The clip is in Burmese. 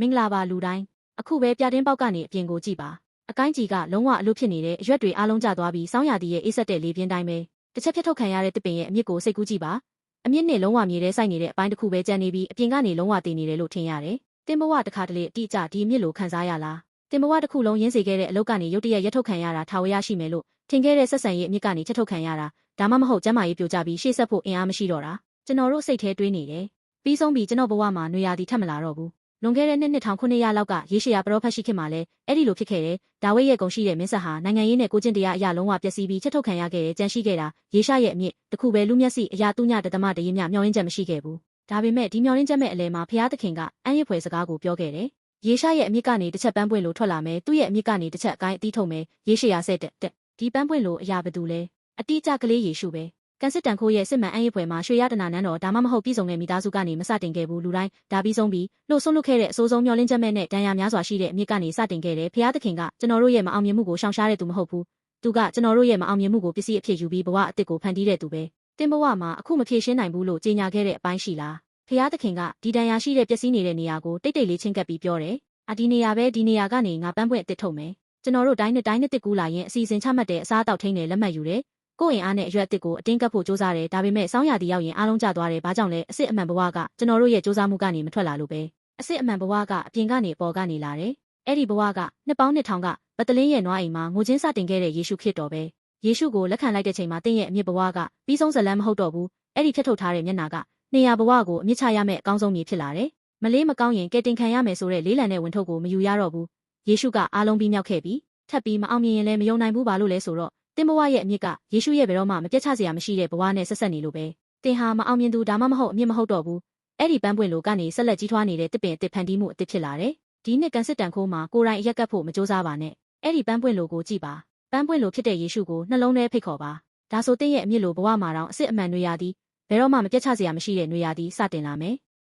မင်္ဂလာပါလူတိုင်းအခုပဲပြတင်းပေါက်ကနေအပြင်ကိုကြည့်ပါအကိုင်းကြီးကလုံးဝအလို့ဖြစ်နေတဲ့အရွက်တွေအားလုံးကျသွားပြီးစောင်းရသည်ရဲ့အေးဆက်တဲ့လေပြင်းတိုင်းပဲတစ်ချက်ဖြတ်ထုတ်ခံရတဲ့တစ်ပင်ရဲ့အမြင့်ကိုစိတ်ကူးကြည့်ပါအမြင့်နဲ့လုံးဝမြေထဲစိုက်နေတဲ့အပိုင်းတစ်ခုပဲကျန်နေပြီးအပြင်ကနေလုံးဝတည်နေတယ်လို့ထင်ရတယ်တင်ဘဝတစ်ခါတလေအတိအကျဒီအမြင့်လိုခံစားရလားတင်ဘဝတစ်ခုလုံးရင်းစေခဲ့တဲ့အလုပ်ကနေရုတ်တရက်ရက်ထုတ်ခံရတာထာဝရရှိမယ်လို့ထင်ခဲ့တဲ့ဆက်ဆံရေးအမြင့်ကနေချက်ထုတ်ခံရတာဒါမှမဟုတ်ကျမ်းမာရေးပြိုကျပြီးရှေ့ဆက်ဖို့အင်အားမရှိတော့တာကျွန်တော်တို့စိတ်ထဲတွေးနေတယ်ပြီးဆုံးပြီးကျွန်တော်ဘဝမှာနွေရာသီထပ်မလာတော့ဘူး လွန်ခဲ့တဲ့နှစ်နှစ်ထောင်ခုနှစ်ရလောက်ကရေရှည်ရပရောဖက်ရှိခင်မှာလဲအဲ့ဒီလိုဖြစ်ခဲ့တယ်ဒါဝိတ်ရဲ့ဂုံရှိတဲ့မင်းဆက်ဟာနိုင်ငံရေးနဲ့ကိုကျင့်တရားအရာလုံးဝပျက်စီးပြီးချက်ထုတ်ခံရခဲ့တယ်ကြန့်ရှိခဲ့တာရေရှာရဲ့အမြင့်တခုပဲလူမျက်စိအရာသူညတသမတရင်မြမျောရင်းချက်မရှိခဲ့ဘူးဒါပေမဲ့ဒီမျောရင်းချက်မဲ့အလဲမှာဖျားသခင်ကအမ်းရဖွယ်စကားကိုပြောခဲ့တယ်ရေရှာရဲ့အမြင့်ကနေတစ်ချက်ပန်းပွင့်လို့ထွက်လာမယ်သူ့ရဲ့အမြင့်ကနေတစ်ချက်အကိုင်းအသီးထုတ်မယ်ရေရှည်ရဆက်တက်တက်ဒီပန်းပွင့်လို့အရာဘသူလဲအတိအကျကလေးယေရှုပဲ ကန်စစ်တန်ခိုးရဲ့စစ်မှန်အရေးပွဲမှာရွှေရတနာနန်းတော်ဒါမှမဟုတ်ပြည်စုံတဲ့မိသားစုကနေမစတင်ခဲ့ဘူးလူတိုင်းဒါပြီးဆုံးပြီးလှုပ်ဆုံးလွတ်ခဲ့တဲ့အစိုးဆုံးမျောလင်းချက်မဲ့နဲ့တန်ရာများစွာရှိတဲ့အမြင့်ကနေစတင်ခဲ့တယ်ဖျားသခင်ကကျွန်တော်တို့ရဲ့မအောင်မြင်မှုကိုရှောင်ရှားတဲ့သူမဟုတ်ဘူးသူကကျွန်တော်တို့ရဲ့မအောင်မြင်မှုကိုပစ္စည်းအဖြစ်ယူပြီးဘဝအသစ်ကိုဖန်တီးတဲ့သူပဲတင်ဘဝမှာအခုမဖြေရှင်းနိုင်ဘူးလို့ကြေညာခဲ့တဲ့အပိုင်းရှိလားဖျားသခင်ကဒီတန်ရာရှိတဲ့ပျက်စီးနေတဲ့နေရာကိုတိတ်တိတ်လေးချင်းကပ်ပြီးပြောတယ်အဒီနေရာပဲဒီနေရာကနေငါပန်းပွင့်အစ်စ်ထုတ်မယ်ကျွန်တော်တို့တိုင်းနဲ့တိုင်းနဲ့တစ်ကူလာရင်အစီအစဉ်ချမှတ်တဲ့အစားအသောက်ထိန်းနဲ့လက်မှတ်ယူတယ် ကိုယ့်အင်အားနဲ့အရွက်အစ်စ်ကိုအတင်းကပ်ဖို့စူးစမ်းတယ်ဒါပေမဲ့စောင်းရတီရောက်ရင်အားလုံးကျသွားတယ်ဘာကြောင့်လဲအစ်စ်အမှန်ဘဝကကျွန်တော်တို့ရဲ့စူးစမ်းမှုကနေမထွက်လာလို့ပဲအစ်စ်အမှန်ဘဝကအပြင်ကနေအပေါ်ကနေလာတယ်အဲ့ဒီဘဝကနှစ်ပေါင်းနှစ်ထောင်ကပတလင်းရဲ့နွားအိမ်မှာငိုချင်းစတင်ခဲ့တဲ့ယေရှုခရစ်တော်ပဲယေရှုကိုလက်ခံလိုက်တဲ့ချိန်မှာတင်းရဲ့အမြင့်ဘဝကပြီးဆုံးဇလန်းမဟုတ်တော့ဘူးအဲ့ဒီဖြတ်ထုတ်ထားတဲ့မျက်နာကနေရဘဝကိုအမြင့်ချရမယ့်အကောင်းဆုံးမြေဖြစ်လာတယ်မလေးမကောင်းရင်ကဲတင်ခံရမယ်ဆိုတဲ့လေးလံတဲ့ဝန်ထုတ်ကိုမယူရတော့ဘူးယေရှုကအားလုံးပြီးမြောက်ခဲ့ပြီးထပ်ပြီးမအောင်မြင်ရင်လည်းမယုံနိုင်ဘူးပါလို့လဲဆိုတော့ တင်ဘဝရဲ့အမြင့်ကယေရှုရဲ့ဘယ်တော့မှမပြတ်ချစရာမရှိတဲ့ဘဝနဲ့ဆက်ဆက်နေလို့ပဲတင်ဟာမအောင်မြင်သူဒါမှမဟုတ်အမြင့်မဟုတ်တော့ဘူးအဲ့ဒီပန်းပွင့်လိုကနေဆက်လက်ကြီးထွားနေတဲ့တစ်ပင်အစ်စ်ဖန်တီးမှုအစ်စ်ဖြစ်လာတယ်ဒီနှစ်ကန်စစ်တန်ခိုးမှာကိုယ်တိုင်အရက်ကပ်ဖို့မကြိုးစားပါနဲ့အဲ့ဒီပန်းပွင့်လိုကိုကြည့်ပါပန်းပွင့်လိုဖြစ်တဲ့ယေရှုကိုနှလုံးထဲဖိတ်ခေါ်ပါဒါဆိုတင့်ရဲ့အမြင့်လိုဘဝမှာတော့အစ်စ်အမှန်တွေရသည်ဘယ်တော့မှမပြတ်ချစရာမရှိတဲ့တွေရသည်စတင်လာမယ်